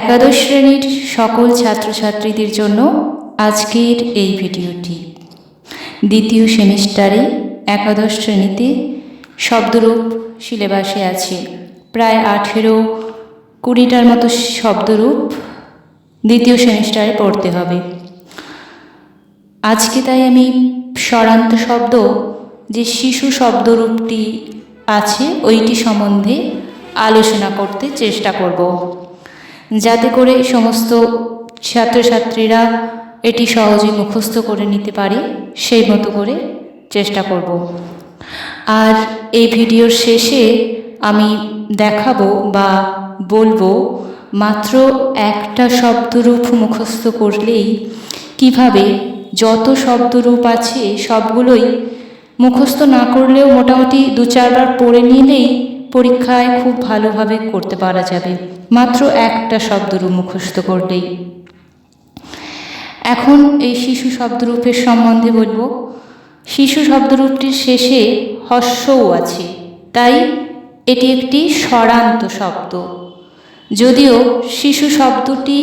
একাদশ শ্রেণির সকল ছাত্রছাত্রীদের জন্য আজকের এই ভিডিওটি। দ্বিতীয় সেমিস্টারে একাদশ শ্রেণীতে শব্দরূপ সিলেবাসে আছে প্রায় আঠেরো কুড়িটার মতো শব্দরূপ দ্বিতীয় সেমিস্টারে পড়তে হবে। আজকে তাই আমি স্বরান্ত শব্দ, যে শিশু শব্দরূপটি আছে, ওইটি সম্বন্ধে আলোচনা করতে চেষ্টা করব। যাতে করে সমস্ত ছাত্রছাত্রীরা এটি সহজে মুখস্থ করে নিতে পারে, সেই মতো করে চেষ্টা করব। আর এই ভিডিওর শেষে আমি দেখাবো বা বলব, মাত্র একটা শব্দরূপ মুখস্থ করলেই কীভাবে যত শব্দরূপ আছে সবগুলোই মুখস্থ না করলেও মোটামুটি দু চারবার পড়ে নিলেই পরীক্ষায় খুব ভালোভাবে করতে পারা যাবে। মাত্র একটা শব্দরূপ মুখস্থ করলেই। এখন এই শিশু শব্দরূপের সম্বন্ধে বলব। শিশু শব্দরূপটির শেষে হস্যও আছে, তাই এটি একটি স্বরান্ত শব্দ। যদিও শিশু শব্দটি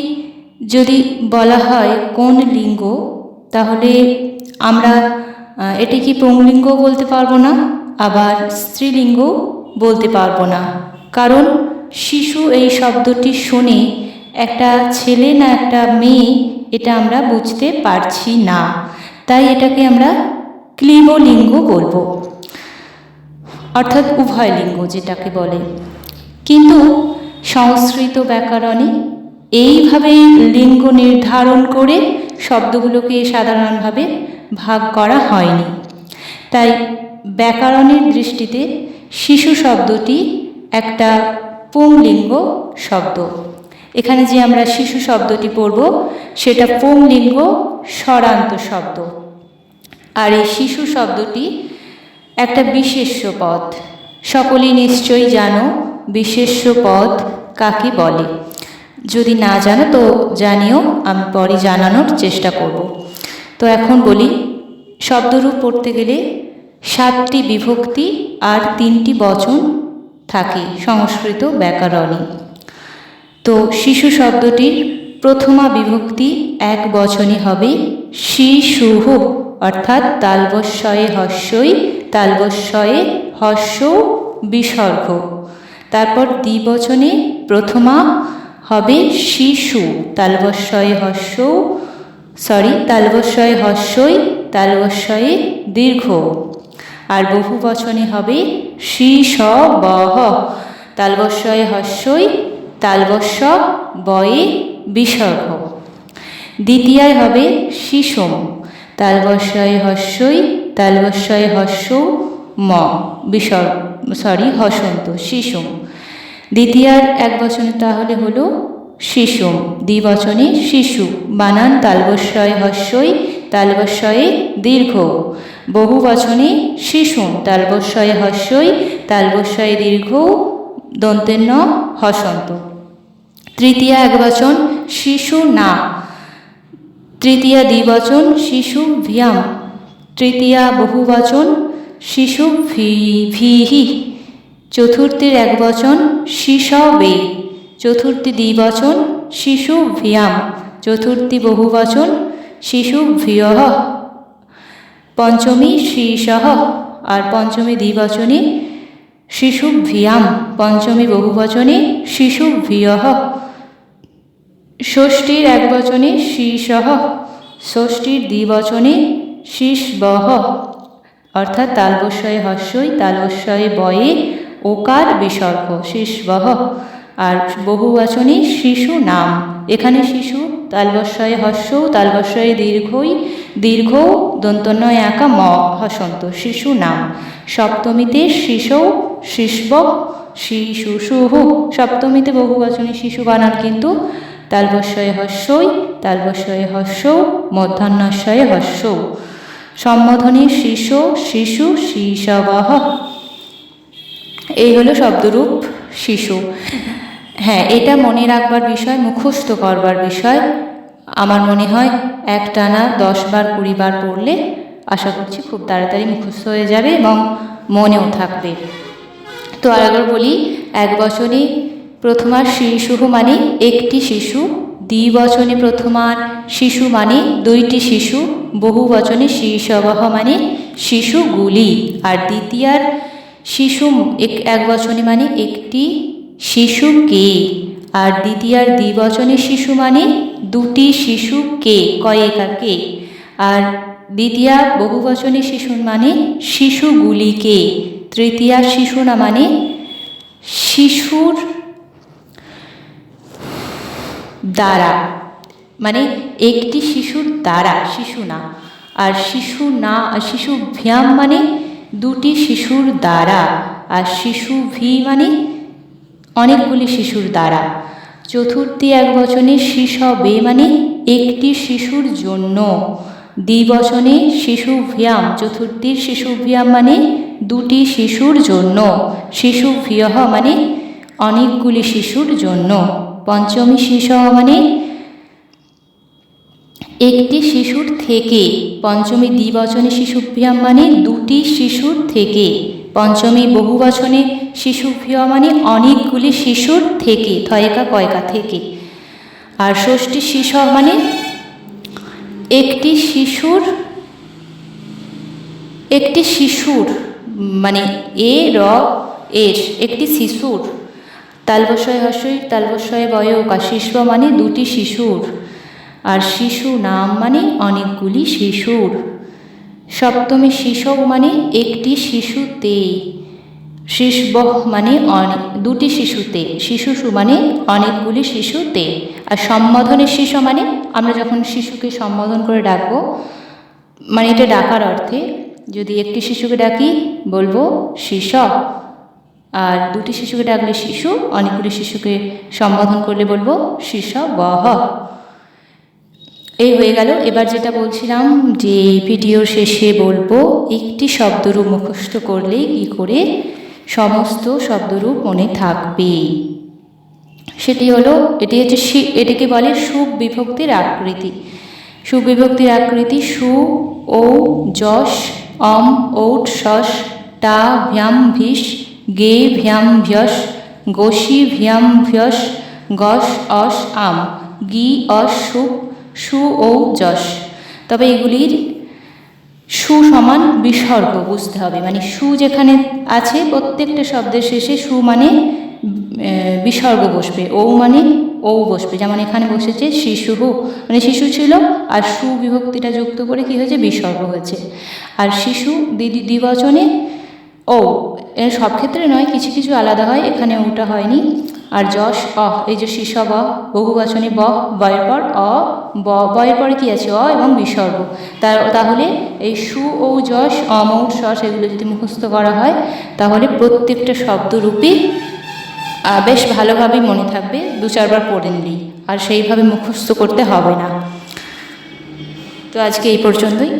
যদি বলা হয় কোন লিঙ্গ, তাহলে আমরা এটি কি পুংলিঙ্গ বলতে পারব না, আবার স্ত্রীলিঙ্গ বলতে পারব না। কারণ শিশু এই শব্দটি শুনে একটা ছেলে না একটা মেয়ে এটা আমরা বুঝতে পারছি না। তাই এটাকে আমরা ক্লিবলিঙ্গ বলব। অর্থাৎ উভয় লিঙ্গ যেটাকে বলে। কিন্তু সংস্কৃত ব্যাকরণে এইভাবে লিঙ্গ নির্ধারণ করে শব্দগুলোকে সাধারণভাবে ভাগ করা হয়নি। তাই ব্যাকরণের দৃষ্টিতে শিশু শব্দটি একটা পুংলিঙ্গ শব্দ। এখানে যে আমরা শিশু শব্দটি পড়ব, সেটা পুংলিঙ্গ স্বরান্ত শব্দ। আর এই শিশু শব্দটি একটা বিশেষ্য পদ। সকলেই নিশ্চয়ই জানো বিশেষ্য পদ কাকে বলে। যদি না জানো তো জানিও, আমি পরে জানানোর চেষ্টা করব। তো এখন বলি, শব্দরূপ পড়তে গেলে সাতটি বিভক্তি আর তিনটি বচন থাকে সংস্কৃত ব্যাকরণে। তো শিশু শব্দটির প্রথমা বিভক্তি এক বচনে হবে শিশুহ, অর্থাৎ তালবস্বয়ে হস্যই, তালবস্বয়ে হস্য বিসর্গ। তারপর দ্বিবচনে প্রথমা হবে শিশু, তালবস্বয়ে হস্য সরি তালবস্বয়ে হস্যই, তালবস্বয়ে দীর্ঘ। আর বহু বচনে হবে শিশ বহ তালবস্বয়ে হস্যই, তালবস্য বয়ে বিসর্গ। দ্বিতীয়ায় হবে, শিশুম। তালবস্বয়ে হস্যই তালবস্বয়ে হস্য ম, বিসর্গ সরি হসন্ত, শিশুম। দ্বিতীয়ার এক বচনে তাহলে হলো, শিশুম। দ্বিবচনে শিশু। বানান তালবস্বয়ে হস্যই তালবস্বয়ে দীর্ঘ। বহু বচনে শিশুম তালবস্বয়ে হস্যই তালবস্বয়ে দীর্ঘ দন্তের ন হসন্ত। তৃতীয়া একবচন, শিশু না। তৃতীয়া দ্বিবচন, শিশু ভিয়াম। তৃতীয়া বহুবচন, শিশু ভি, ভিহি। চতুর্থীর এক একবচন শিশবে চতুর্থী দ্বিবচন, শিশু ভিয়াম। চতুর্থী বহুবচন, শিশু ভিয় পঞ্চমী শ্রীসহ আর পঞ্চমী দ্বিবচনে শিশু ভিয়াম পঞ্চমী বহুবচনে শিশু ভিয় ষষ্ঠীর এক বচনে শীর্ষহ ষষ্ঠীর দ্বিবচনে শীষবহ অর্থাৎ তালবস্বয়ে হস্যই তালবস্বয়ে বয়ে, ওকার বিসর্গ শীষবহ আর বহুবচনে শিশু নাম এখানে শিশু তালবস্বয়ে হস্য তালবস্বয়ে দীর্ঘই দীর্ঘ দন্তনয় একা ম হসন্ত শিশু নাম। সপ্তমীতে শিশু, শিষ্ব শিশুষুহু সপ্তমীতে বহুবচনে শিশু বানান কিন্তু। তালবস্বয়ে হস্যই তালবস্বয়ে হস্য মধ্যাহ্নস্বয়ে হস্য। সম্বোধনী শিশু শিশু, শিশবহ। এই হলো শব্দরূপ শিশু। হ্যাঁ এটা মনে রাখবার বিষয়, মুখস্থ করবার বিষয়। আমার মনে হয় একটানা দশ বার কুড়ি বার পড়লে আশা করছি খুব তাড়াতাড়ি মুখস্থ হয়ে যাবে এবং মনেও থাকবে। তো আরেকবার বলি, এক বছরই প্রথমার শিশু মানে একটি শিশু দ্বিবচনে প্রথমার শিশু মানে দুইটি শিশু, বহু বচনে শিশবহ মানে শিশুগুলি আর দ্বিতীয়ার শিশু এক এক বচনে মানে একটি শিশুকে আর দ্বিতীয়ার দ্বিবচনে শিশু মানে দুটি শিশুকে কয়েকাকে আর দ্বিতীয়া বহুবচনী শিশুর মানে শিশুগুলিকে তৃতীয়া শিশু না মানে শিশুর দ্বারা। মানে একটি শিশুর দ্বারা, শিশু না। আর শিশু না, শিশু ভ্যাম মানে দুটি শিশুর দ্বারা। আর শিশু ভি মানে অনেকগুলি শিশুর দ্বারা। চতুর্থী এক বচনে শিশবে মানে একটি শিশুর জন্য। দ্বিবচনে শিশু ভ্যাম চতুর্থীর শিশু ভ্যাম মানে দুটি শিশুর জন্য। শিশু ভিয়হ মানে অনেকগুলি শিশুর জন্য। পঞ্চমী শিশু মানে একটি শিশুর থেকে। পঞ্চমী দ্বিবচনে শিশুভ্যাম মানে দুটি শিশুর থেকে। পঞ্চমী বহুবচনে শিশুভ্য মানে অনেকগুলি শিশুর থেকে, থয়কা কয়কা থেকে। আর ষষ্ঠী শিশু মানে একটি শিশুর একটি শিশুর মানে এ, র, এর, একটি শিশুর। তালবশয় হস্যই তালবশয় বয় শিষ্য মানে দুটি শিশুর। আর শিশু নাম মানে অনেকগুলি শিশুর। সপ্তমী শিশু মানে একটি শিশুতে। শিশবহ মানে অনেক দুটি শিশুতে। শিশু মানে অনেকগুলি শিশুতে। আর সম্বোধনের শিশু মানে আমরা যখন শিশুকে সম্বোধন করে ডাকবো মানে এটা ডাকার অর্থে, যদি একটি শিশুকে ডাকি, বলব শিশ। আর দুটি শিশুকে ডাকলে শিশু, অনেকগুলি শিশুকে সম্বোধন করলে বলব শিশ বহ এই হয়ে গেল। এবার যেটা বলছিলাম যে ভিডিও শেষে বলব, একটি শব্দরূপ মুখস্থ করলে কি করে সমস্ত শব্দরূপ মনে থাকবে। সেটি হলো, এটি হচ্ছে এটিকে বলে সুবিভক্তির আকৃতি। সুবিভক্তির আকৃতি সু ও যশ, অম, ঔট শস টা, ভ্যাম ভিস গে, ভ্যাম ভ্যস গোসি ভ্যাম ভ্যস গস অস আম। গি অস সু সু ও যশ। তবে এগুলির সু সমান বিসর্গ বুঝতে হবে। মানে সু যেখানে আছে, প্রত্যেকটা শব্দের শেষে সু মানে বিসর্গ বসবে। ও মানে ও বসবে। যেমন এখানে বসেছে শিশু মানে শিশু ছিল আর সু বিভক্তিটা যুক্ত করে কি হয়েছে? বিসর্গ হয়েছে। আর শিশু দ্বি- দ্বিবচনে ও সব ক্ষেত্রে নয়, কিছু কিছু আলাদা হয়। এখানে ওটা হয়নি। আর যশ, অ, এই যে শিশ ব বহুবচনে ব, বয়ের পর অ, ব, বয়ের পরে কী আছে? অ এবং বিসর্গ তার, তাহলে এই সু ও যশ অমৌট সস এগুলো যদি মুখস্থ করা হয়, তাহলে প্রত্যেকটা শব্দরূপী বেশ ভালোভাবেই মনে থাকবে। দু, চারবার পড়ে নিলেই। আর সেইভাবে মুখস্থ করতে হবে না। তো আজকে এই পর্যন্তই।